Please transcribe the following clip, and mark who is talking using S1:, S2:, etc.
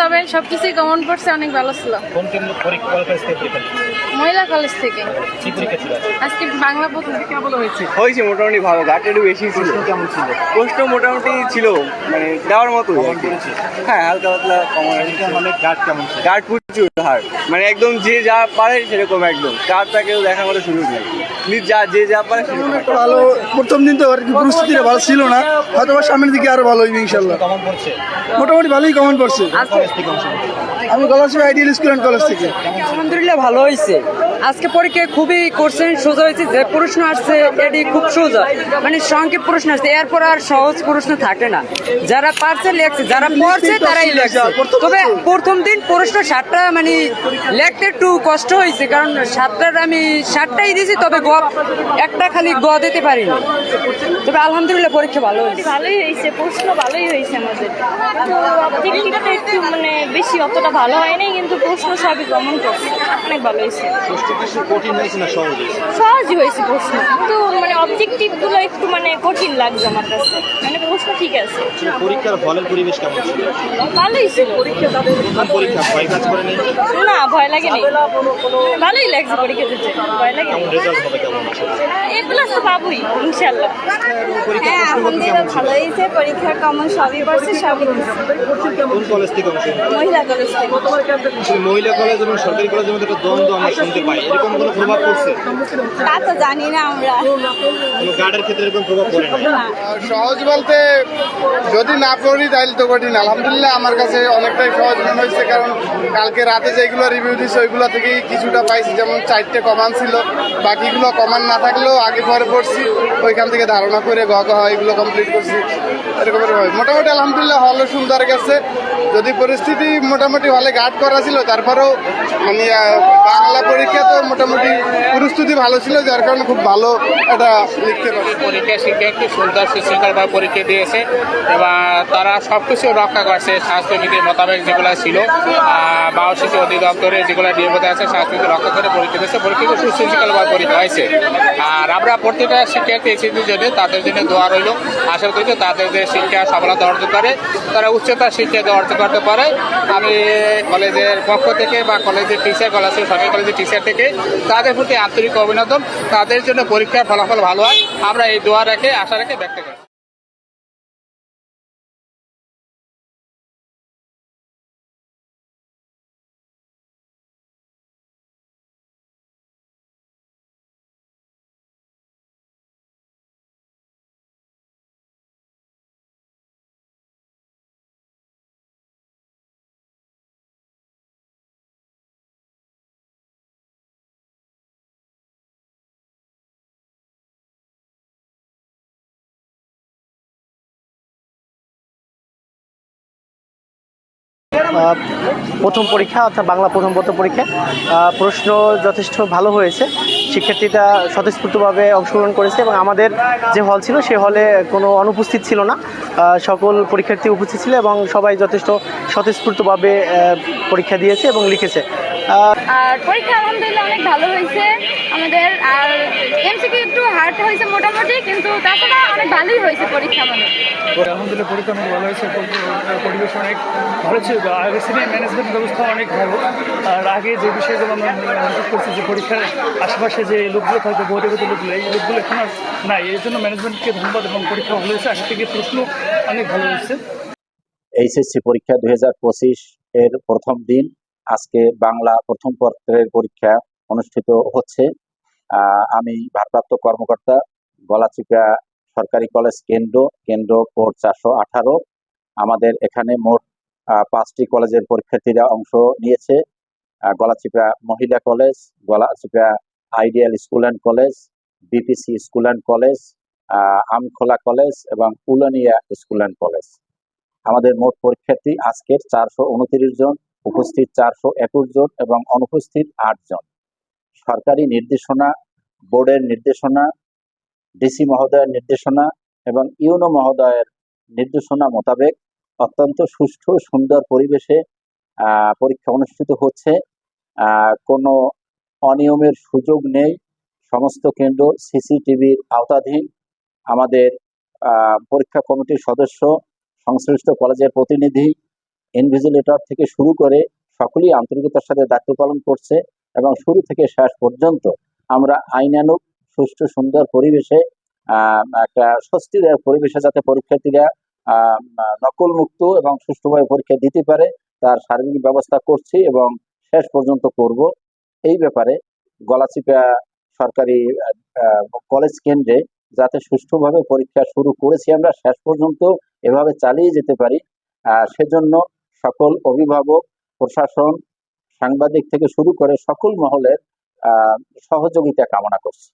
S1: তবে সবকিছুই কমন পড়ছে অনেক ভালো ছিল।
S2: কোন পরীক্ষা কলেজ থেকে
S1: মহিলা কলেজ থেকে। আজকে বাংলা প্রথম
S2: কেমন হয়েছে?
S3: হয়েছে মোটামুটি ভালো ঘাটটা একটু বেশি ছিল।
S2: কেমন ছিল?
S3: প্রশ্ন মোটামুটি ছিল মানে দেওয়ার মতো হ্যাঁ হালকা পাতলা কমন
S2: হলে গার্ড কেমন ছিল?
S3: গার্ড প্রচুর হার। মানে একদম যে যা পারে সেরকম একদম। কারটা কেউ দেখার মতো সুযোগ নেই। যা যে যা পারে সেরকম
S4: একটা ভালো প্রথম দিন তো আর কি পরিস্থিতিটা ভালো ছিল না। হয়তো সামনের দিকে আরও ভালো হইবে ইনশাল্লাহ মোটামুটি ভালোই কমেন্ট পড়ছে।
S2: থেকে অংশগ্রহণ।
S4: আমি গলাশিব আইডিয়াল স্কুল অ্যান্ড কলেজ থেকে।
S5: আলহামদুলিল্লাহ ভালো হয়েছে। আজকে পরীক্ষা খুবই কোশ্চেন সোজা হয়েছে যে প্রশ্ন আসছে এটি খুব সোজা। মানে সংক্ষেপ প্রশ্ন আসছে এরপর আর সহজ প্রশ্ন থাকে না। যারা পারছে লেখছে যারা পড়ছে তারাই লেখছে। তবে প্রথম দিন প্রশ্ন সাতটা মানে লেখতে একটু কষ্ট হয়েছে কারণ সাতটার আমি সাতটাই দিয়েছি তবে গ একটা খালি গ দিতে পারিনি। তবে আলহামদুলিল্লাহ পরীক্ষা ভালো হয়েছে।
S6: ভালোই হয়েছে প্রশ্ন ভালোই হয়েছে আমাদের। একটু মানে বেশি অতটা ভালো হয়নি কিন্তু প্রশ্ন সবই গমন করছে অনেক ভালো হয়েছে।
S2: কঠিন হয়েছে না সহজ হয়েছে?
S6: সহজই হয়েছে প্রশ্ন কিন্তু মানে অবজেক্টিভগুলো একটু মানে কঠিন লাগছে আমার কাছে। মানে প্রশ্ন ঠিক আছে।
S2: পরীক্ষার হলের পরিবেশ কেমন ছিল?
S6: ভালোই ছিল।
S2: পরীক্ষা ভয় কাজ করে নেই?
S6: না ভয় লাগে নি ভালোই লাগছে পরীক্ষা দিতে। ভয় লাগে
S2: কেমন রেজাল্ট হবে কেমন
S6: এগুলো তো পাবই ইনশাল্লাহ
S2: পরীক্ষা
S6: হ্যাঁ
S2: কেমন ছিল?
S6: হয়েছে পরীক্ষার কমন সবই পড়ছে সবই
S2: কোন কলেজ থেকে অংশ
S6: মহিলা কলেজ থেকে।
S2: মহিলা কলেজ এবং সরকারি কলেজের মধ্যে একটা দ্বন্দ্ব আমরা শুনতে পাই। এরকম কোনো প্রভাব পড়ছে?
S6: তা তো জানি না আমরা।
S2: কোনো গার্ডের ক্ষেত্রে এরকম প্রভাব পড়ে না।
S4: সহজ বলতে যদি না পড়ি তাহলে তো কঠিন। আলহামদুলিল্লাহ আমার কাছে অনেকটাই সহজ মনে হয়েছে কারণ কালকে রাতে যেগুলো রিভিউ দিচ্ছে ওইগুলো থেকেই কিছুটা পাইছি। যেমন চারটে কমান ছিল বাকিগুলো কমান না থাকলেও আগে পরে পড়ছি। ওইখান থেকে ধারণা করে গ গ এগুলো কমপ্লিট করছি। এরকম এরকম। মোটামুটি আলহামদুলিল্লাহ হলো সুন্দর গেছে। যদি পরিস্থিতি মোটামুটি হলে গার্ড করা ছিল, তারপরেও মানে বাংলা পরীক্ষা তো মোটামুটি প্রস্তুতি ভালো ছিল, যার কারণে খুব ভালো এটা লিখতে পারি
S7: পরীক্ষা শিক্ষার্থী সুন্দর সুশৃঙ্খলভাবে পরীক্ষা দিয়েছে এবং তারা সব কিছু রক্ষা করছে স্বাস্থ্যবিধি মোতাবেক যেগুলো ছিল বাল শিশু অধিদপ্তরে যেগুলো নিয়মিত আছে, স্বাস্থ্যবিধি রক্ষা করে পরীক্ষা দিয়েছে, পরীক্ষা সুশৃঙ্খলভাবে পরীক্ষা হয়েছে। আর আমরা প্রতিটা শিক্ষার্থী এসিদের জন্য তাদের জন্য দোয়া রইল। আশা করি তাদের যে শিক্ষা সফলতা অর্জন করে, তারা উচ্চতার শিক্ষা অর্জন করতে পারে। আমি কলেজের পক্ষ থেকে বা কলেজের টিচার কলেজ সরকারি কলেজের টিচার থেকে তাদের প্রতি আন্তরিক অভিনন্দন। তাদের জন্য পরীক্ষার ফলাফল ভালো হয়। আমরা এই দোয়া রেখে, আশা রেখে ব্যক্ত করি
S8: প্রথম পরীক্ষা, অর্থাৎ বাংলা প্রথম প্রথম পরীক্ষা প্রশ্ন যথেষ্ট ভালো হয়েছে। শিক্ষার্থীরা স্বতঃস্ফূর্তভাবে অংশগ্রহণ করেছে এবং আমাদের যে হল ছিল, সে হলে কোনো অনুপস্থিত ছিল না। সকল পরীক্ষার্থী উপস্থিত ছিল এবং সবাই যথেষ্ট স্বতঃস্ফূর্তভাবে পরীক্ষা দিয়েছে এবং লিখেছে।
S1: আর পরীক্ষা আলহামদুলিল্লাহ অনেক ভালো হয়েছে আমাদের। আর এমসিকিউ একটু হার্ড হয়েছে মোটামুটি কিন্তু তাছাড়া অনেক ভালোই হয়েছে পরীক্ষা আমাদের।
S9: আলহামদুলিল্লাহ পরীক্ষা অনেক ভালো হয়েছে পরিবেশ অনেক ভালো ছিল। আগে সিনিয়র ম্যানেজমেন্ট ব্যবস্থা অনেক ভালো। আর আগে যে বিষয়গুলো আমরা নোটিস করছি যে পরীক্ষার আশেপাশে যে লোকগুলো থাকবে বহিরাগত লোকগুলো এই লোকগুলো এখন আর নাই। এই জন্য ম্যানেজমেন্টকে ধন্যবাদ এবং পরীক্ষা ভালো হয়েছে। আগে থেকে প্রশ্ন অনেক ভালো হয়েছে।
S10: এইচএসসি পরীক্ষা দুই হাজার পঁচিশ এর প্রথম দিন আজকে বাংলা প্রথম পত্রের পরীক্ষা অনুষ্ঠিত হচ্ছে। আমি ভারপ্রাপ্ত কর্মকর্তা গলাচিপা সরকারি কলেজ কেন্দ্র কেন্দ্র কোড চারশো আঠারো। আমাদের এখানে মোট পাঁচটি কলেজের পরীক্ষার্থীরা অংশ নিয়েছে। গলাচিপা মহিলা college Galachipa ideal school and college, BPC school and college Amkhola college এবং উলানিয়া স্কুল অ্যান্ড কলেজ। আমাদের মোট পরীক্ষার্থী আজকের চারশো উনত্রিশ জন। উপস্থিত চারশো একুশ জন এবং অনুপস্থিত আট জন। সরকারি নির্দেশনা, বোর্ডের নির্দেশনা, ডিসি মহোদয়ের নির্দেশনা এবং ইউনো মহোদয়ের নির্দেশনা মোতাবেক অত্যন্ত সুষ্ঠু, সুন্দর পরিবেশে পরীক্ষা অনুষ্ঠিত হচ্ছে। কোনো অনিয়মের সুযোগ নেই। সমস্ত কেন্দ্র সিসিটিভির আওতাধীন। আমাদের পরীক্ষা কমিটির সদস্য, সংশ্লিষ্ট কলেজের প্রতিনিধি ইনভিজিলেটর থেকে শুরু করে সকলেই আন্তরিকতার সাথে দায়িত্ব পালন করছে এবং শুরু থেকে শেষ পর্যন্ত আমরা আইনানুগ, সুষ্ঠু, সুন্দর পরিবেশে একটা স্বস্তিদায়ক পরিবেশে যাতে পরীক্ষার্থীরা নকল মুক্ত এবং সুষ্ঠুভাবে পরীক্ষা দিতে পারে, তার সার্বিক ব্যবস্থা করছি এবং শেষ পর্যন্ত করব। এই ব্যাপারে গলাচিপা সরকারি কলেজ কেন্দ্রে যাতে সুষ্ঠুভাবে পরীক্ষা শুরু করেছি আমরা, শেষ পর্যন্ত এভাবে চালিয়ে যেতে পারি। সেজন্য সকল অভিভাবক প্রশাসন সাংবাদিক থেকে শুরু করে সকল মহলের সহযোগিতা কামনা করছি।